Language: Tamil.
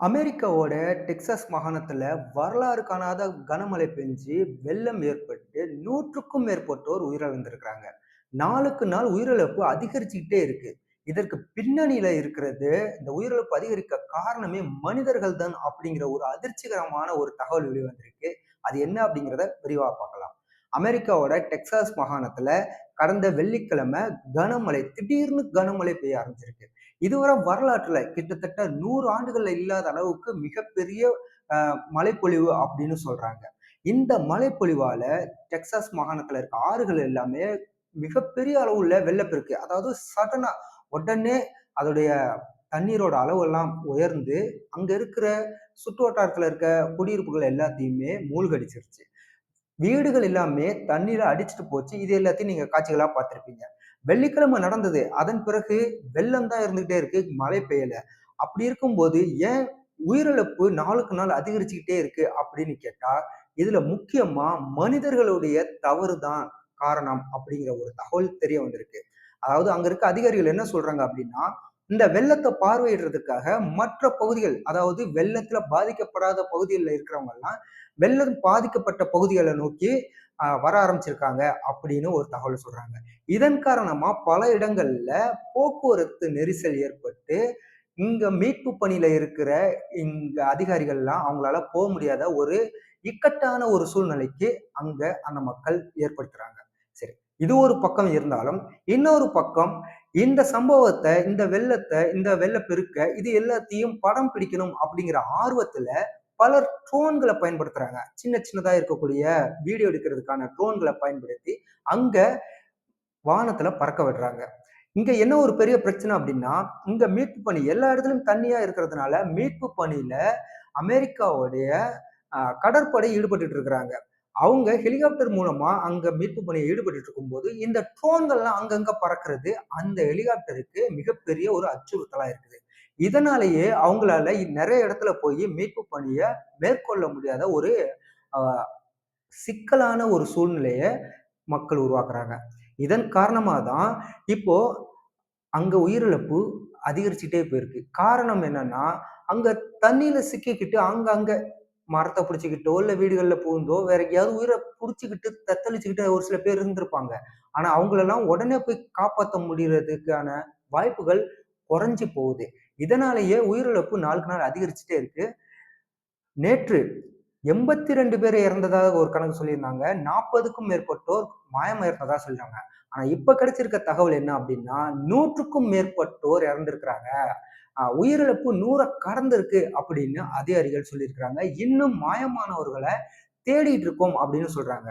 அமெரிக்காவோட டெக்சாஸ் மாகாணத்துல வரலாறு காணாத கனமழை பெஞ்சு வெள்ளம் ஏற்பட்டு நூற்றுக்கும் மேற்பட்டோர் உயிரிழந்திருக்கிறாங்க. நாளுக்கு நாள் உயிரிழப்பு அதிகரிச்சுக்கிட்டே இருக்கு. இதற்கு பின்னணியில இருக்கிறது இந்த உயிரிழப்பு அதிகரிக்க காரணமே மனிதர்கள் தான் அப்படிங்கிற ஒரு அதிர்ச்சிகரமான ஒரு தகவல் வெளிவந்திருக்கு. அது என்ன அப்படிங்கிறத விரிவா பார்க்கலாம். அமெரிக்காவோட டெக்சாஸ் மாகாணத்துல கடந்த வெள்ளிக்கிழமை கனமழை திடீர்னு கனமழை பெய்ய ஆரம்பிச்சிருக்கு. இதுவரை வரலாற்றுல கிட்டத்தட்ட நூறு ஆண்டுகள்ல இல்லாத அளவுக்கு மிகப்பெரிய மழைப்பொழிவு அப்படின்னு சொல்றாங்க. இந்த மழைப்பொழிவால டெக்சாஸ் மாகாணத்துல இருக்க ஆறுகள் எல்லாமே மிகப்பெரிய அளவுல வெள்ளப்பெருக்கு. அதாவது சடனா உடனே அதோடைய தண்ணீரோட அளவு எல்லாம் உயர்ந்து, அங்க இருக்கிற சுற்றுவட்டாரத்துல இருக்க குடியிருப்புகள் எல்லாத்தையுமே மூழ்கடிச்சிருச்சு. வீடுகள் எல்லாமே தண்ணீரை அடிச்சுட்டு போச்சு. இது எல்லாத்தையும் நீங்க காட்சிகளா பார்த்துருப்பீங்க வெள்ளிக்கிழமை நடந்தது. அதன் பிறகு வெள்ளம் தான் இருந்துகிட்டே இருக்கு. மழை பெய்யல. அப்படி இருக்கும்போது ஏன் உயிரிழப்பு நாளுக்கு நாள் அதிகரிச்சுக்கிட்டே இருக்கு அப்படின்னு கேட்டா, இதுல முக்கியமா மனிதர்களுடைய தவறு தான் காரணம் அப்படிங்கிற ஒரு தகவல் தெரிய வந்திருக்கு. அதாவது அங்க இருக்க அதிகாரிகள் என்ன சொல்றாங்க அப்படின்னா, இந்த வெள்ளத்தை பார்வையிடுறதுக்காக மற்ற பகுதிகள், அதாவது வெள்ளத்துல பாதிக்கப்படாத பகுதிகளில் இருக்கிறவங்க எல்லாம் வெள்ளம் பாதிக்கப்பட்ட பகுதிகளை நோக்கி வர ஆரம்பிச்சிருக்காங்க அப்படின்னு ஒரு தகவல் சொல்றாங்க. இதன் காரணமா பல இடங்கள்ல போக்குவரத்து நெரிசல் ஏற்பட்டு, இங்க மீட்பு பணியில இருக்கிற இங்க அதிகாரிகள்லாம் அவங்களால போக முடியாத ஒரு இக்கட்டான ஒரு சூழ்நிலைக்கு அங்க அந்த மக்கள் ஏற்படுத்துறாங்க. சரி. இது ஒரு பக்கம் இருந்தாலும், இன்னொரு பக்கம் இந்த சம்பவத்தை இந்த வெள்ளத்தை இந்த வெள்ளப்பெருக்க இது எல்லாத்தையும் படம் பிடிக்கணும் அப்படிங்கிற ஆர்வத்துல பலர் ட்ரோன்களை பயன்படுத்துறாங்க. சின்ன சின்னதா இருக்கக்கூடிய வீடியோ எடுக்கிறதுக்கான ட்ரோன்களை பயன்படுத்தி, அங்க வானத்துல பறக்க விடுறாங்க. இங்க என்ன ஒரு பெரிய பிரச்சனை அப்படின்னா, இங்க மீட்பு பணி எல்லா இடத்துலயும் தண்ணியா இருக்கிறதுனால, மீட்பு பணியில அமெரிக்காவுடைய கடற்படை ஈடுபட்டு இருக்கிறாங்க. அவங்க ஹெலிகாப்டர் மூலமா அங்க மீட்பு பணியில ஈடுபட்டுட்டு இருக்கும்போது, இந்த ட்ரோன்கள்லாம் அங்கங்க பறக்கிறது, அந்த ஹெலிகாப்டருக்கு மிகப்பெரிய ஒரு அச்சுறுத்தலா இருக்குது. இதனாலேயே அவங்களால நிறைய இடத்துல போய் மீட்பு பணியை மேற்கொள்ள முடியாத ஒரு சிக்கலான ஒரு சூழ்நிலைய மக்கள் உருவாக்குறாங்க. இதன் காரணமாக தான் இப்போ அங்க உயிரிழப்பு அதிகரிச்சுட்டே போயிருக்கு. காரணம் என்னன்னா, அங்க தண்ணியில் சிக்கிக்கிட்டு அங்கங்க மரத்தை பிடிச்சிக்கிட்டோ இல்லை வீடுகளில் புகுந்தோ, வேற எங்கேயாவது உயிரை பிடிச்சிக்கிட்டு தத்தளிச்சுக்கிட்டு ஒரு சில பேர் இருந்திருப்பாங்க. ஆனால் அவங்களெல்லாம் உடனே போய் காப்பாற்ற முடியறதுக்கான வாய்ப்புகள் குறைஞ்சி போகுது. இதனாலேயே உயிரிழப்பு நாளுக்கு நாள் அதிகரிச்சுட்டே இருக்கு. நேற்று 82 பேர் இறந்ததாக ஒரு கணக்கு சொல்லியிருந்தாங்க. 40க்கும் மேற்பட்டோர் மாயமாயிருந்ததா சொல்றாங்க. ஆனா இப்ப கிடைச்சிருக்க தகவல் என்ன அப்படின்னா, 100க்கும் மேற்பட்டோர் இறந்திருக்கிறாங்க. உயிரிழப்பு 100 கடந்திருக்கு அப்படின்னு அதிகாரிகள் சொல்லியிருக்கிறாங்க. இன்னும் மாயமானவர்களை தேடிட்டு இருக்கோம் அப்படின்னு சொல்றாங்க.